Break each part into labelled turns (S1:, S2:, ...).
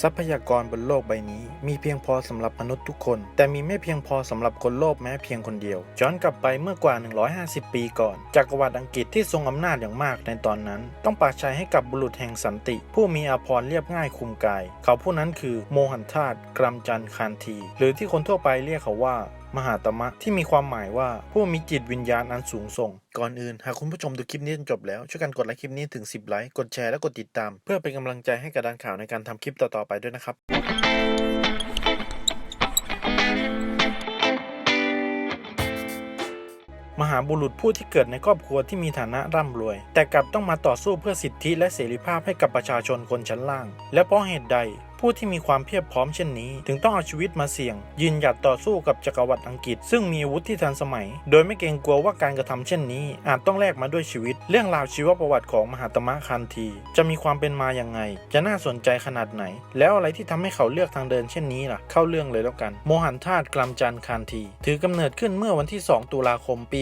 S1: ทรัพยากรบนโลกใบนี้ มีเพียงพอสำหรับมนุษย์ทุกคน แต่มีไม่เพียงพอสำหรับคนโลกแม้เพียงคนเดียวย้อนกลับไปเมื่อกว่า 150 ปีก่อนจักรวรรดิอังกฤษที่ทรงอำนาจอย่างมากในตอนนั้น ต้องปากชัยให้กับบุรุษแห่งสันติ ผู้มีอาภรณ์เรียบง่ายคุมกาย เขาผู้นั้นคือโมหันทาตกรัมจันคานที หรือที่คนทั่วไปเรียกเขาว่ามหาตมะที่มีความหมายว่าผู้มีจิตวิญญาณอันสูงส่ง ก่อนอื่น หากคุณผู้ชมดูคลิปนี้จนจบแล้ว ช่วยกันกดไลค์คลิปนี้ถึง 10 ไลค์ กดแชร์และกดติดตาม เพื่อเป็นกำลังใจให้กับดานข่าวในการทำคลิปต่อ ๆ ไปด้วยนะครับ มหาบุรุษผู้ที่เกิดในครอบครัวที่มีฐานะร่ำรวย แต่กลับต้องมาต่อสู้เพื่อสิทธิและเสรีภาพให้กับประชาชนคนชั้นล่าง และเพราะเหตุใดผู้ที่มีความเพียบพร้อมเช่นนี้ ถึงต้องเอาชีวิตมาเสี่ยง ยืนหยัดต่อสู้กับจักรวรรดิอังกฤษ ซึ่งมีอาวุธที่ทันสมัย โดยไม่เกรงกลัวว่าการกระทำเช่นนี้ อาจต้องแลกมาด้วยชีวิต เรื่องราวชีวประวัติของมหาตมะคันทีจะมีความเป็นมาอย่างไง จะน่าสนใจขนาดไหน แล้วอะไรที่ทำให้เขาเลือกทางเดินเช่นนี้ล่ะ เข้าเรื่องเลยแล้วกัน โมหันทาตกลัมจันทร์คันทีถือกำเนิดขึ้นเมื่อวันที่ 2 ตุลาคม ปี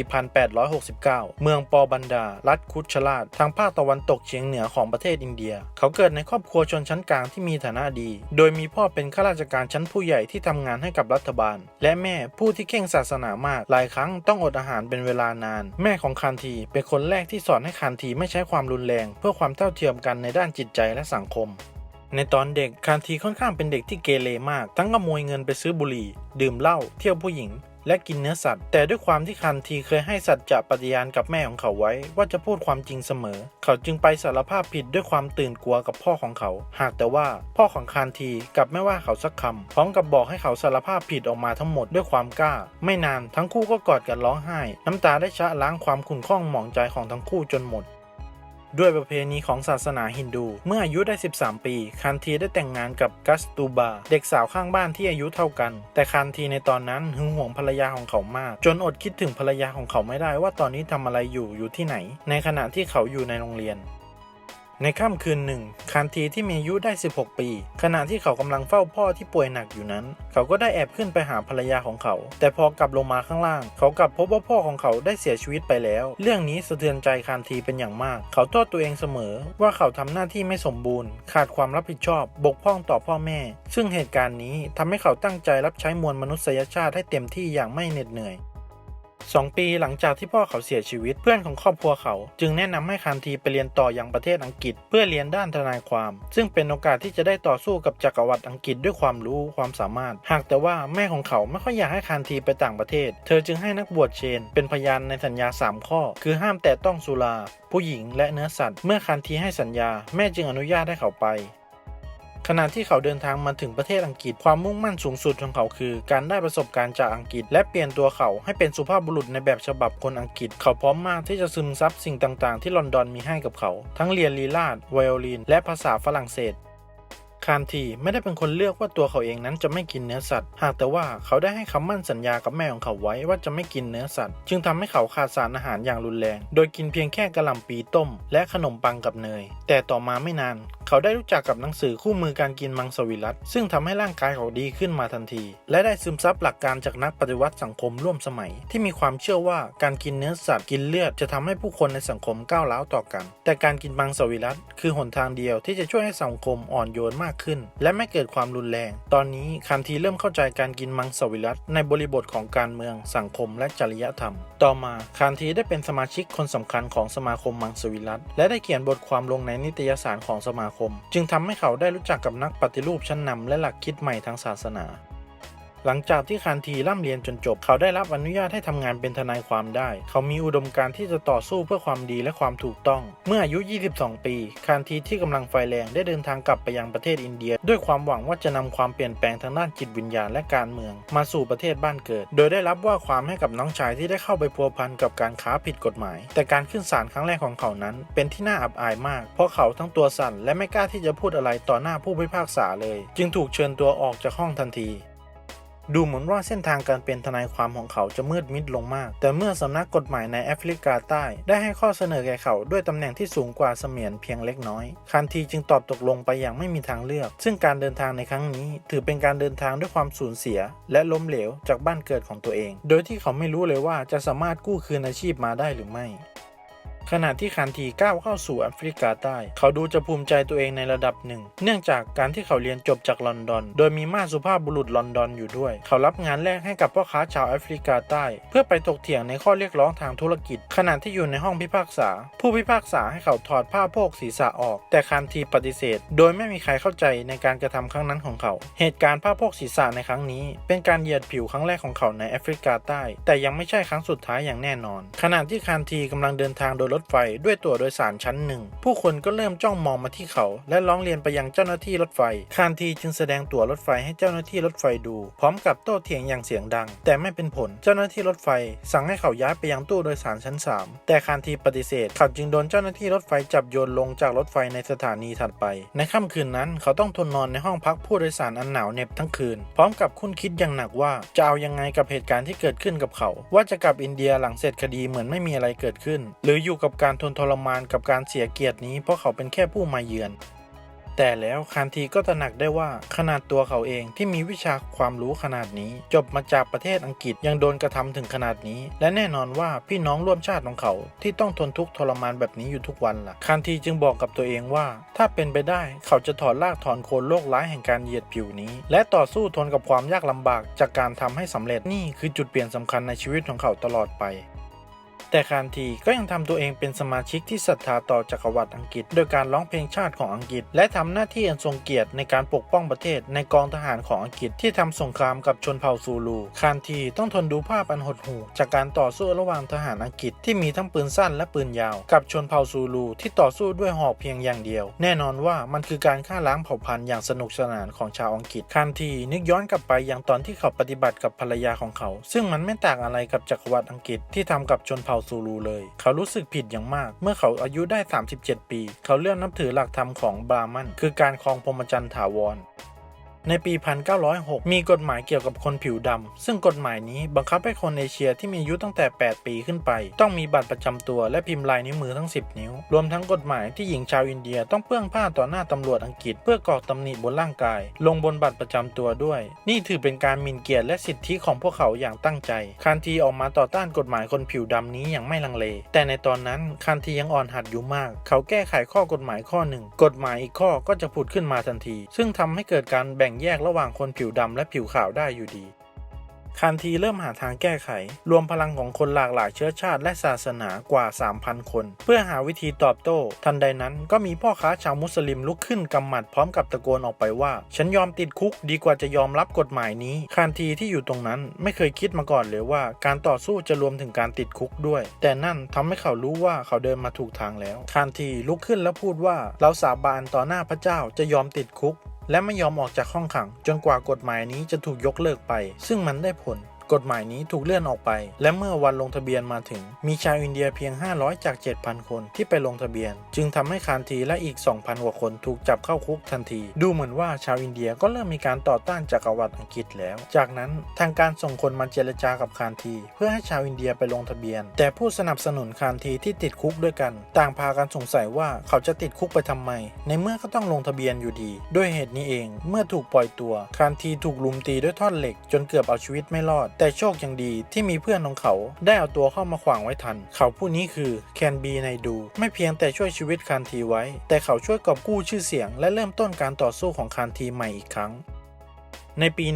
S1: 1869 เมืองปอบันดา รัฐคุชราชทางภาคตะวันตกเฉียงเหนือของประเทศอินเดีย เขาเกิดในครอบครัวชนชั้นกลางที่มีฐานะดีโดยมีพ่อเป็นข้าราชการชั้นผู้ใหญ่ที่ทำงานให้กับรัฐบาล และแม่ผู้ที่เข่งศาสนามาก หลายครั้งต้องอดอาหารเป็นเวลานาน แม่ของคานทีเป็นคนแรกที่สอนให้คานทีไม่ใช้ความรุนแรง เพื่อความเท่าเทียมกันในด้านจิตใจและสังคมในตอนเด็กคานทีค่อนข้างเป็นเด็กที่เกเรมาก ทั้งขโมยเงินไปซื้อบุหรี่ ดื่มเหล้า เที่ยวผู้หญิง และกินเนื้อสัตว์ แต่ด้วยความที่คันทีเคยให้สัจจะปฏิญาณกับแม่ของเขาไว้ ว่าจะพูดความจริงเสมอ เขาจึงไปสารภาพผิดด้วยความตื่นกลัวกับพ่อของเขา หากแต่ว่าพ่อของคันทีกลับไม่ว่าเขาสักคำพร้อมกับบอกให้เขาสารภาพผิดออกมาทั้งหมดด้วยความกล้า ไม่นานทั้งคู่ก็กอดกันร้องไห้ น้ำตาได้ชะล้างความขุ่นข้องหมองใจของทั้งคู่จนหมด ด้วยประเพณีของศาสนาฮินดู เมื่ออายุได้ 13 ปี คันทีได้แต่งงานกับกัสตูบา เด็กสาวข้างบ้านที่อายุเท่ากัน แต่คันทีในตอนนั้นหึงหวงภรรยาของเขามาก จนอดคิดถึงภรรยาของเขาไม่ได้ว่าตอนนี้ทำอะไรอยู่อยู่ที่ไหน ในขณะที่เขาอยู่ในโรงเรียน ในค่ำคืนหนึ่งคันทีที่มีอายุได้ 16 ปี ขณะที่เขากำลังเฝ้าพ่อที่ป่วยหนักอยู่นั้น เขาก็ได้แอบขึ้นไปหาภรรยาของเขา แต่พอกลับลงมาข้างล่าง เขากลับพบว่าพ่อของเขาได้เสียชีวิตไปแล้ว เรื่องนี้สะเทือนใจคันทีเป็นอย่างมาก เขาโทษตัวเองเสมอ ว่าเขาทำหน้าที่ไม่สมบูรณ์ ขาดความรับผิดชอบ บกพร่องต่อพ่อแม่ ซึ่งเหตุการณ์นี้ทำให้เขาตั้งใจรับใช้มวลมนุษยชาติให้เต็มที่อย่างไม่เหน็ดเหนื่อย สองปีหลังจากที่พ่อเขาเสียชีวิตเพื่อนของครอบครัวเขา จึงแนะนำให้คานทีไปเรียนต่ออยังประเทศอังกฤษ เพื่อเรียนด้านทนายความ ซึ่งเป็นโอกาสที่จะได้ต่อสู้กับจักรวรรดิอังกฤษด้วยความรู้ความสามารถ หากแต่ว่าแม่ของเขาไม่ค่อยอยากให้คานทีไปต่างประเทศ เธอจึงให้นักบวชเชน เป็นพยานในสัญญา 3 ข้อ คือห้ามแตะต้องสุรา ผู้หญิงและเนื้อสัตว์ เมื่อคานทีให้สัญญา แม่จึงอนุญาตให้เขาไป ขณะที่เขาเดินทางมาถึงประเทศอังกฤษความมุ่งมั่นสูงสุดของเขาคือ การได้ประสบการณ์จากอังกฤษ และเปลี่ยนตัวเขาให้เป็นสุภาพบุรุษในแบบฉบับคนอังกฤษ เขาพร้อมมากที่จะซึมซับสิ่งต่างๆ ที่ลอนดอนมีให้กับเขา ทั้งเรียนลีลาดไวโอลินและภาษาฝรั่งเศส คานทีไม่ได้เป็นคนเลือกว่าตัวเขาเองนั้นจะไม่กินเนื้อสัตว์ หากแต่ว่าเขาได้ให้คำมั่นสัญญากับแม่ของเขาไว้ว่าจะไม่กินเนื้อสัตว์ จึงทำให้เขาขาดสารอาหารอย่างรุนแรง โดยกินเพียงแค่กระหล่ำปีต้ม และขนมปังกับเนย แต่ต่อมาไม่นาน เขาได้รู้จักกับหนังสือคู่มือการกินมังสวิรัตซึ่งทำให้ร่างกายเขาดีขึ้นมาทันที และได้ซึมซับหลักการจากนักปฏิวัติสังคมร่วมสมัย ที่มีความเชื่อว่าการกินเนื้อสัตว์กินเลือดจะทำให้ผู้คนในสังคมก้าวร้าวต่อกัน แต่การกินมังสวิรัตคือหนทางเดียวที่จะช่วยให้สังคมอ่อนโยนมากขึ้น และไม่เกิดความรุนแรง ตอนนี้คันทีเริ่มเข้าใจการกินมังสวิรัตในบริบทของการเมืองสังคมและจริยธรรม ต่อมาคันทีได้เป็นสมาชิกคนสำคัญของสมาคมมังสวิรัตและได้เขียนบทความลงในนิตยสารของสมาคม จึงทำให้เขาได้รู้จักกับนักปฏิรูปชั้นนำและหลักคิดใหม่ทางศาสนา หลังจากที่คานทีร่ำเรียนจนจบ เขาได้รับอนุญาตให้ทำงานเป็นทนายความได้ เขามีอุดมการณ์ที่จะต่อสู้เพื่อความดีและความถูกต้อง เมื่ออายุ 22 ปี คานทีที่กำลังไฟแรงได้เดินทางกลับไปยังประเทศอินเดีย ด้วยความหวังว่าจะนำความเปลี่ยนแปลงทางด้านจิตวิญญาณและการเมือง มาสู่ประเทศบ้านเกิด โดยได้รับว่าความให้กับน้องชายที่ได้เข้าไปพัวพันกับการค้าผิดกฎหมาย แต่การขึ้นศาลครั้งแรกของเขานั้น เป็นที่น่าอับอายมาก เพราะเขาทั้งตัวสั่นและไม่กล้าที่จะพูดอะไรต่อหน้าผู้พิพากษาเลย จึงถูกเชิญตัวออกจากห้องทันที ดูเหมือนว่าเส้นทางการเป็นทนายความของเขาจะมืดมิดลงมาก แต่เมื่อสำนักกฎหมายในแอฟริกาใต้ ได้ให้ข้อเสนอแก่เขาด้วยตำแหน่งที่สูงกว่าเสมียนเพียงเล็กน้อย คันทีจึงตอบตกลงไปอย่างไม่มีทางเลือก ซึ่งการเดินทางในครั้งนี้ ถือเป็นการเดินทางด้วยความสูญเสีย และล้มเหลวจากบ้านเกิดของตัวเอง โดยที่เขาไม่รู้เลยว่าจะสามารถกู้คืนอาชีพมาได้หรือไม่ ขณะที่คานทีก้าวเข้าสู่แอฟริกาใต้ เขาดูจะภูมิใจตัวเองในระดับหนึ่ง เนื่องจากการที่เขาเรียนจบจากลอนดอน โดยมีมาสุภาพบุรุษลอนดอนอยู่ด้วย เขารับงานแรกให้กับพ่อค้าชาวแอฟริกาใต้ เพื่อไปถกเถียงในข้อเรียกร้องทางธุรกิจ ขณะที่อยู่ในห้องพิพากษา ผู้พิพากษาให้เขาถอดผ้าโพกศีรษะออก แต่คานทีปฏิเสธ โดยไม่มีใครเข้าใจในการกระทำครั้งนั้นของเขา เหตุการณ์ผ้าโพกศีรษะในครั้งนี้ เป็นการเหยียดผิวครั้งแรกของเขาในแอฟริกาใต้ แต่ยังไม่ใช่ครั้งสุดท้ายอย่างแน่นอน ขณะที่คานทีกำลังเดินทางโดยรถไฟด้วยตั๋วโดยสารชั้นหนึ่ง ผู้คนก็เริ่มจ้องมองมาที่เขา และร้องเรียนไปยังเจ้าหน้าที่รถไฟ คานทีจึงแสดงตั๋วรถไฟให้เจ้าหน้าที่รถไฟดู พร้อมกับโต้เถียงอย่างเสียงดัง แต่ไม่เป็นผล เจ้าหน้าที่รถไฟ สั่งให้เขาย้ายไปยังตู้โดยสารชั้น 3 แต่คานทีปฏิเสธ เขาจึงโดนเจ้าหน้าที่รถไฟจับโยนลงจากรถไฟในสถานีถัดไป ในค่ำคืนนั้น เขาต้องทนนอนในห้องพักผู้โดยสารอันหนาวเหน็บทั้งคืน พร้อมกับคุ้นคิดอย่างหนักว่าจะเอายังไงกับเหตุการณ์ที่เกิดขึ้นกับเขา ว่าจะกลับอินเดียหลังเสร็จคดีเหมือนไม่มีอะไรเกิดขึ้น หรืออยู่กับการทนทรมานกับการเสียเกียรตินี้เพราะเขาเป็นแค่ผู้มาเยือน แต่แล้วคานทีก็ตระหนักได้ว่าขนาดตัวเขาเองที่มีวิชาความรู้ขนาดนี้ จบมาจากประเทศอังกฤษยังโดนกระทำถึงขนาดนี้ และแน่นอนว่าพี่น้องร่วมชาติของเขา ที่ต้องทนทุกข์ทรมานแบบนี้อยู่ทุกวันล่ะคานทีจึงบอกกับตัวเองว่า ถ้าเป็นไปได้เขาจะถอนรากถอนโคนโรคร้ายแห่งการเหยียดผิวนี้ และต่อสู้ทนกับความยากลำบากจากการทำให้สำเร็จนี่คือจุดเปลี่ยนสำคัญในชีวิตของเขาตลอดไป แต่คานทีก็ยังทำตัวเองเป็นสมาชิกที่ศรัทธาต่อจักรวรรดิอังกฤษ โดยการร้องเพลงชาติของอังกฤษ และทำหน้าที่อันทรงเกียรติในการปกป้องประเทศในกองทหารของอังกฤษที่ทำสงครามกับชนเผ่าซูลู คานทีต้องทนดูภาพอันหดหู่จากการต่อสู้ระหว่างทหารอังกฤษที่มีทั้งปืนสั้นและปืนยาว กับชนเผ่าซูลูที่ต่อสู้ด้วยหอกเพียงอย่างเดียว แน่นอนว่ามันคือการฆ่าล้างเผ่าพันธุ์อย่างสนุกสนานของชาวอังกฤษ คานทีนึกย้อนกลับไปอย่างตอนที่เขาปฏิบัติกับภรรยาของเขา ซึ่งมันไม่ต่างอะไรกับจักรวรรดิอังกฤษที่ทำกับชนเผ่าซูลูเลย เขารู้สึกผิดอย่างมาก เมื่อเขาอายุได้ 37 ปี เขาเลือกนับถือหลักธรรมของบราหมัน คือการครองพรหมจรรย์ถาวร ในปี 1906 มีกฎหมายเกี่ยวกับคนผิวดำ ซึ่งกฎหมายนี้บังคับให้คนเอเชียที่มีอายุตั้งแต่ 8 ปีขึ้นไป ต้องมีบัตรประจำตัวและพิมพ์ลายนิ้วมือทั้ง 10 นิ้ว รวมทั้งกฎหมายที่หญิงชาวอินเดียต้องเปื้องผ้าต่อหน้าตำรวจอังกฤษ เพื่อกอกตำหนิบนร่างกาย ลงบนบัตรประจำตัวด้วย นี่ถือเป็นการหมิ่นเกียรติและสิทธิของพวกเขาอย่างตั้งใจ คานทีออกมาต่อต้านกฎหมายคนผิวดำนี้อย่างไม่ลังเล แต่ในตอนนั้นคานทียังอ่อนหัดอยู่มาก เขาแก้ไขข้อกฎหมายข้อหนึ่งกฎหมายอีกข้อก็จะผุดขึ้นมาทันที ซึ่งทำให้เกิดการแบ่งแยกระหว่างคนผิวดำและผิวขาวได้อยู่ดีคานทีเริ่มหาทางแก้ไข รวมพลังของคนหลากหลายเชื้อชาติและศาสนากว่า 3,000 คน เพื่อหาวิธีตอบโต้ ทันใดนั้นก็มีพ่อค้าชาวมุสลิมลุกขึ้นกำหมัดพร้อมกับตะโกนออกไปว่า ฉันยอมติดคุกดีกว่าจะยอมรับกฎหมายนี้คานทีที่อยู่ตรงนั้นไม่เคยคิดมาก่อนเลยว่า การต่อสู้จะรวมถึงการติดคุกด้วย แต่นั่นทำให้เขารู้ว่าเขาเดินมาถูกทางแล้วคานทีลุกขึ้นแล้วพูดว่าเราสาบานต่อหน้าพระเจ้าจะยอมติดคุก และไม่ยอมออกจากห้องขังจนกว่ากฎหมายนี้จะถูกยกเลิกไป ซึ่งมันได้ผล กฎหมายนี้ถูกเลื่อนออกไป และเมื่อวันลงทะเบียนมาถึง มีชาวอินเดียเพียง 500 จาก 7,000 คนที่ไปลงทะเบียน จึงทำให้คานทีและอีก 2,000 กว่าคนถูกจับเข้าคุกทันที ดูเหมือนว่าชาวอินเดียก็เริ่มมีการต่อต้านจักรวรรดิอังกฤษแล้ว จากนั้นทางการส่งคนมาเจรจากับคานที เพื่อให้ชาวอินเดียไปลงทะเบียน แต่ผู้สนับสนุนคานทีที่ติดคุกด้วยกัน ต่างพากันสงสัยว่าเขาจะติดคุกไปทำไม ในเมื่อก็ต้องลงทะเบียนอยู่ดี ด้วยเหตุนี้เอง เมื่อถูกปล่อยตัวคานทีถูกลุมตีด้วยท่อนเหล็ก จนเกือบเอาชีวิตไม่รอดแต่โชคยังดีที่มีเพื่อนของเขาได้เอาตัวเข้ามาขวางไว้ทัน เขาผู้นี้คือแคนบีในดู ไม่เพียงแต่ช่วยชีวิตคานทีไว้ แต่เขาช่วยกอบกู้ชื่อเสียง และเริ่มต้นการต่อสู้ของคานทีใหม่อีกครั้ง ในปี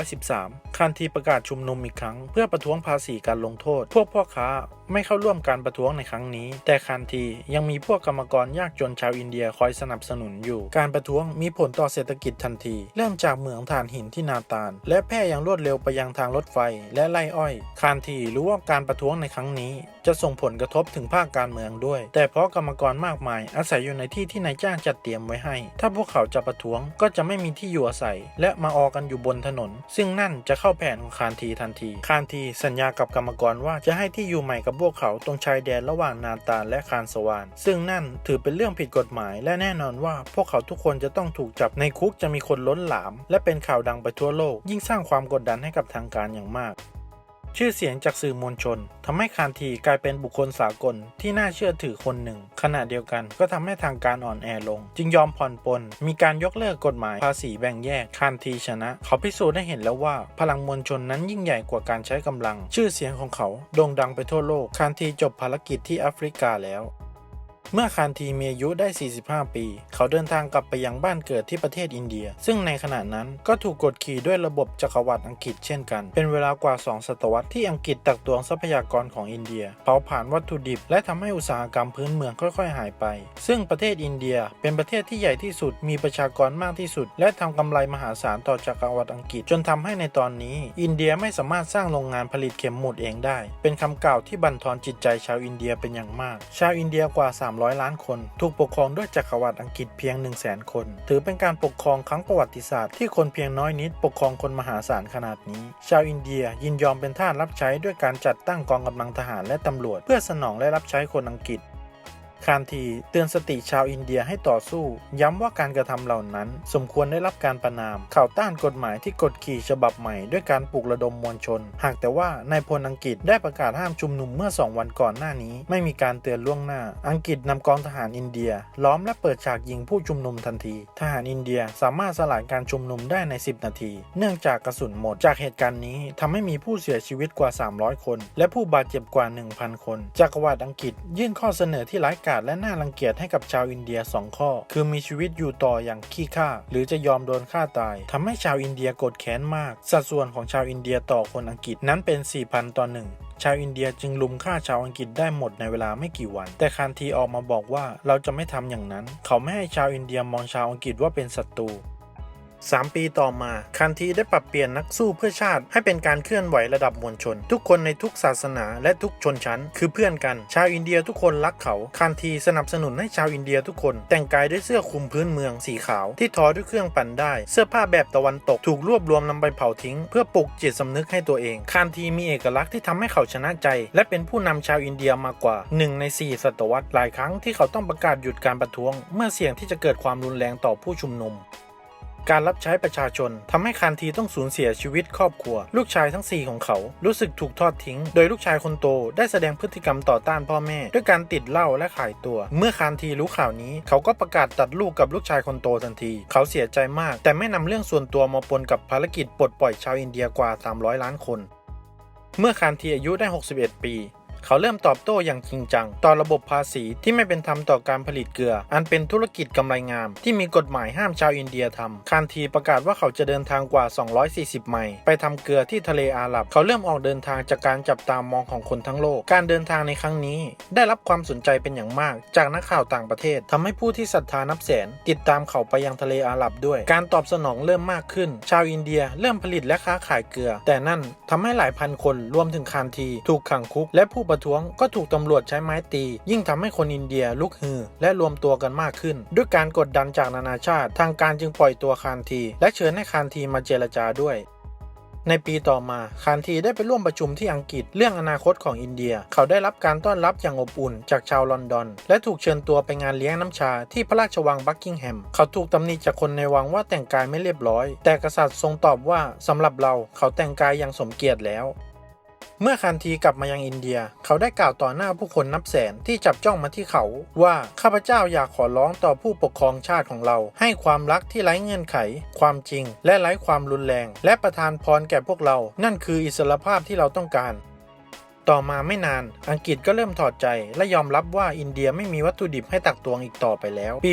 S1: 1913คานทีประกาศชุมนุมอีกครั้ง เพื่อประท้วงภาษีการลงโทษ พวกพ่อค้าไม่เข้าร่วมการประท้วงในครั้งนี้ แต่คานทียังมีพวกกรรมกรยากจนชาวอินเดียคอยสนับสนุนอยู่ การประท้วงมีผลต่อเศรษฐกิจทันที เริ่มจากเหมืองถ่านหินที่นาตาล และแพร่อย่างรวดเร็วไปยังทางรถไฟและไล่อ้อยคานทีรู้ว่าการประท้วงในครั้งนี้ จะส่งผลกระทบถึงภาคการเมืองด้วย แต่เพราะกรรมกรมากมาย อาศัยอยู่ในที่ที่นายจ้างจัดเตรียมไว้ให้ ถ้าพวกเขาจะประท้วงก็จะไม่มีที่อยู่อาศัย และมาออกันอยู่บนถนน ซึ่งนั่นจะเข้าแผนของคานทีทันที คานทีสัญญากับกรรมกรว่าจะให้ที่อยู่ใหม่กับพวกเขาตรงชายแดนระหว่างนาตาลและคานสวานซึ่งนั่นถือเป็นเรื่องผิดกฎหมาย และแน่นอนว่าพวกเขาทุกคนจะต้องถูกจับในคุกจะมีคนล้นหลาม และเป็นข่าวดังไปทั่วโลก ยิ่งสร้างความกดดันให้กับทางการอย่างมาก ชื่อเสียงจากสื่อมวลชนทำให้คานทีกลายเป็นบุคคลสากลที่น่าเชื่อถือคนหนึ่ง ขณะเดียวกันก็ทำให้ทางการอ่อนแอลง จึงยอมผ่อนปลนมีการยกเลิกกฎหมายภาษีแบ่งแยกคานทีชนะ เขาพิสูจน์ได้เห็นแล้วว่า พลังมวลชนนั้นยิ่งใหญ่กว่าการใช้กำลัง ชื่อเสียงของเขาโด่งดังไปทั่วโลกคานทีจบภารกิจที่แอฟริกาแล้ว เมื่อคานทีมีอายุได้ 45 ปี เขาเดินทางกลับไปยังบ้านเกิดที่ประเทศอินเดีย ซึ่งในขณะนั้นก็ถูกกดขี่ด้วยระบบจักรวรรดิอังกฤษเช่นกัน เป็นเวลากว่า 2 ศตวรรษที่อังกฤษตักตวงทรัพยากรของอินเดียเผาผลาญวัตถุดิบ และทำให้อุตสาหกรรมพื้นเมืองค่อย ๆ หายไป ซึ่งประเทศอินเดียเป็นประเทศที่ใหญ่ที่สุดมีประชากรมากที่สุด และทำกำไรมหาศาลต่อจักรวรรดิอังกฤษจนทำให้ในตอนนี้ อินเดียไม่สามารถสร้างโรงงานผลิตเข็มหมุดเองได้ เป็นคำกล่าวที่บั่นทอนจิตใจชาวอินเดียเป็นอย่างมาก ชาวอินเดียกว่า300 ล้านคน ถูกปกครองด้วยจักรวรรดิอังกฤษเพียง 1 0 0 0 0แสนคน ถือเป็นการปกครองครั้งประวัติศาสตร์ที่คนเพียงน้อยนิดปกครองคนมหาศาลขนาดนี้ ชาวอินเดียยินยอมเป็นทาสรับใช้ด้วยการจัดตั้งกองกำลังทหารและตำรวจ เพื่อสนองและรับใช้คนอังกฤษ คานทีเตือนสติชาวอินเดียให้ต่อสู้ ย้ำว่าการกระทำเหล่านั้น สมควรได้รับการประนาม ข่าวต้านกฎหมายที่กดขี่ฉบับใหม่ด้วยการปลุกระดมมวลชน หากแต่ว่านายพลอังกฤษได้ประกาศห้ามชุมนุมเมื่อ 2 วันก่อนหน้านี้ ไม่มีการเตือนล่วงหน้า อังกฤษนำกองทหารอินเดีย ล้อมและเปิดฉากยิงผู้ชุมนุมทันที ทหารอินเดียสามารถสลายการชุมนุมได้ใน 10 นาที เนื่องจากกระสุนหมด จากเหตุการณ์นี้ทำให้มีผู้เสียชีวิตกว่า 300 คน และผู้บาดเจ็บกว่า 1,000 คนจักรวรรดิอังกฤษยื่นข้อเสนอที่ร้ายกาจและน่ารังเกียจให้กับชาวอินเดีย 2 ข้อ คือมีชีวิตอยู่ต่ออย่างขี้ข้าหรือจะยอมโดนฆ่าตายทำให้ชาวอินเดียโกรธแค้นมาก สัดส่วนของชาวอินเดียต่อคนอังกฤษนั้นเป็น 4,000 ต่อหนึ่งชาวอินเดียจึงลุมฆ่าชาวอังกฤษได้หมดในเวลาไม่กี่วัน แต่คานทีออกมาบอกว่าเราจะไม่ทำอย่างนั้น เขาไม่ให้ชาวอินเดียมองชาวอังกฤษว่าเป็นศัตรู 3 ปีต่อมา คันทีได้ปรับเปลี่ยนนักสู้เพื่อชาติ ให้เป็นการเคลื่อนไหวระดับมวลชน ทุกคนในทุกศาสนาและทุกชนชั้น คือเพื่อนกัน ชาวอินเดียทุกคนรักเขา คันทีสนับสนุนให้ชาวอินเดียทุกคน แต่งกายด้วยเสื้อคลุมพื้นเมืองสีขาว ที่ทอด้วยเครื่องปั่นได้ เสื้อผ้าแบบตะวันตกถูกรวบรวมนำไปเผาทิ้ง เพื่อปลุกจิตสำนึกให้ตัวเอง คันทีมีเอกลักษณ์ที่ทำให้เขาชนะใจ และเป็นผู้นำชาวอินเดียมากกว่า 1 ใน 4 ศตวรรษหลายครั้งที่เขาต้องประกาศหยุดการประท้วง เมื่อเสี่ยงที่จะเกิดความรุนแรงต่อผู้ชุมนุม การรับใช้ประชาชนทำให้คานทีต้องสูญเสียชีวิตครอบครัว ลูกชายทั้ง 4 ของเขา รู้สึกถูกทอดทิ้ง โดยลูกชายคนโตได้แสดงพฤติกรรมต่อต้านพ่อแม่ ด้วยการติดเหล้าและขายตัว เมื่อคานทีรู้ข่าวนี้ เขาก็ประกาศตัดลูกกับลูกชายคนโตทันที เขาเสียใจมาก แต่ไม่นำเรื่องส่วนตัวมาปนกับภารกิจปลดปล่อยชาวอินเดียกว่า 300 ล้านคน เมื่อคานทีอายุได้ 61 ปี เขาเริ่มตอบโต้อย่างจริงจัง ต่อระบบภาษีที่ไม่เป็นธรรมต่อการผลิตเกลือ อันเป็นธุรกิจกำไรงาม ที่มีกฎหมายห้ามชาวอินเดียทำคานทีประกาศว่าเขาจะเดินทางกว่า 240 ไมล์ไปทำเกลือที่ทะเลอาหรับ เขาเริ่มออกเดินทางจากการจับตามองของคนทั้งโลก การเดินทางในครั้งนี้ ได้รับความสนใจเป็นอย่างมาก จากนักข่าวต่างประเทศทำให้ผู้ที่ศรัทธานับแสน ติดตามเขาไปยังทะเลอาหรับด้วย การตอบสนองเริ่มมากขึ้น ชาวอินเดียเริ่มผลิตและค้าขายเกลือ แต่นั่นทำให้หลายพันคนรวมถึงคานที ถูกขังคุกและผู้ประท้วงก็ถูกตำรวจใช้ไม้ตี ยิ่งทำให้คนอินเดียลุกฮือ และรวมตัวกันมากขึ้น ด้วยการกดดันจากนานาชาติ ทางการจึงปล่อยตัวคานที และเชิญให้คานทีมาเจรจาด้วยในปีต่อมา คานทีได้ไปร่วมประชุมที่อังกฤษเรื่องอนาคตของอินเดีย เขาได้รับการต้อนรับอย่างอบอุ่นจากชาวลอนดอน และถูกเชิญตัวไปงานเลี้ยงน้ำชาที่พระราชวังบักกิงแฮม เขาถูกตำหนิจากคนในวังว่าแต่งกายไม่เรียบร้อย แต่กษัตริย์ทรงตอบว่าสำหรับเราเขาแต่งกายอย่างสมเกียรติแล้ว เมื่อคันทีกลับมายังอินเดีย เขาได้กล่าวต่อหน้าผู้คนนับแสนที่จับจ้องมาที่เขาว่าข้าพเจ้าอยากขอร้องต่อผู้ปกครองชาติของเรา ให้ความรักที่ไร้เงื่อนไข ความจริง และไร้ความรุนแรง และประทานพรแก่พวกเรา นั่นคืออิสรภาพที่เราต้องการ ต่อมาไม่นาน อังกฤษก็เริ่มถอดใจ และยอมรับว่าอินเดียไม่มีวัตถุดิบให้ตักตวงอีกต่อไปแล้ว ปี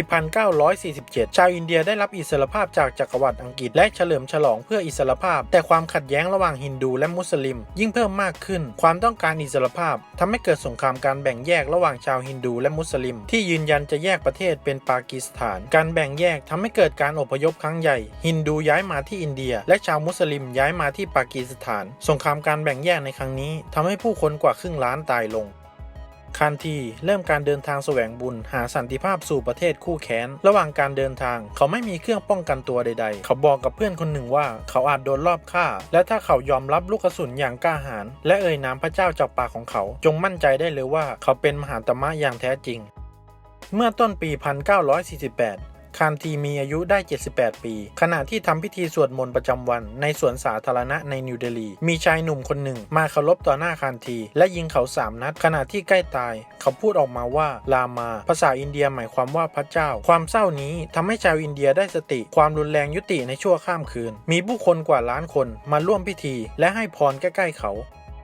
S1: 1947 ชาวอินเดียได้รับอิสรภาพจากจักรวรรดิอังกฤษและเฉลิมฉลองเพื่ออิสรภาพ แต่ความขัดแย้งระหว่างฮินดูและมุสลิม ยิ่งเพิ่มมากขึ้น ความต้องการอิสรภาพทำให้เกิดสงครามการแบ่งแยกระหว่างชาวฮินดูและมุสลิม ที่ยืนยันจะแยกประเทศเป็นปากีสถาน การแบ่งแยกทำให้เกิดการอพยพครั้งใหญ่ ฮินดูย้ายมาที่อินเดีย และชาวมุสลิมย้ายมาที่ปากีสถาน สงครามการแบ่งแยกในครั้งนี้ทำให้ผู้คนนกว่าครึ่งล้านตายลงคานทีเริ่มการเดินทางแสวงบุญหาสันติภาพสู่ประเทศคู่แค้น ระหว่างการเดินทางเขาไม่มีเครื่องป้องกันตัวใด ๆ เขาบอกกับเพื่อนคนหนึ่งว่าเขาอาจโดนลอบฆ่า และถ้าเขายอมรับลูกกระสุนอย่างกล้าหาญและเอ่ยนามพระเจ้าจากปากของเขา จงมั่นใจได้เลยว่าเขาเป็นมหาตมะอย่างแท้จริง เมื่อต้นปี 1948 คานทีมีอายุได้ 78 ปี ขณะที่ทำพิธีสวดมนต์ประจำวัน ในสวนสาธารณะในนิวเดลี มีชายหนุ่มคนหนึ่ง มาเคารพต่อหน้าคานที และยิงเขาสามนัด ขณะที่ใกล้ตาย เขาพูดออกมาว่าลามา ภาษาอินเดียหมายความว่าพระเจ้า ความเศร้านี้ทำให้ชาวอินเดียได้สติ ความรุนแรงยุติในชั่วข้ามคืน มีผู้คนกว่าล้านคนมาร่วมพิธี และให้พรใกล้ๆเขา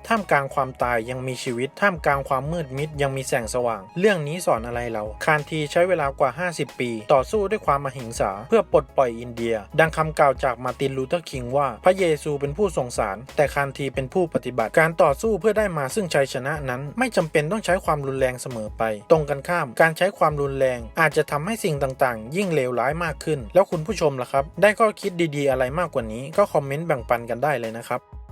S1: ท่ามกลางความตายยังมีชีวิต ท่ามกลางความมืดมิดยังมีแสงสว่าง เรื่องนี้สอนอะไรเรา คานทีใช้เวลากว่า 50 ปี ต่อสู้ด้วยความมหิงสา เพื่อปลดปล่อยอินเดีย ดังคำกล่าวจากมาตินลูเทอร์คิงว่า พระเยซูเป็นผู้ทรงสาร แต่คานทีเป็นผู้ปฏิบัติ การต่อสู้เพื่อได้มาซึ่งชัยชนะนั้น ไม่จำเป็นต้องใช้ความรุนแรงเสมอไป ตรงกันข้าม การใช้ความรุนแรง อาจจะทำให้สิ่งต่างๆ ยิ่งเลวร้ายมากขึ้น แล้วคุณผู้ชมล่ะครับ ได้ข้อคิดดีๆ อะไรมากกว่านี้ ก็คอมเมนต์แบ่งปันกันได้เลยนะครับ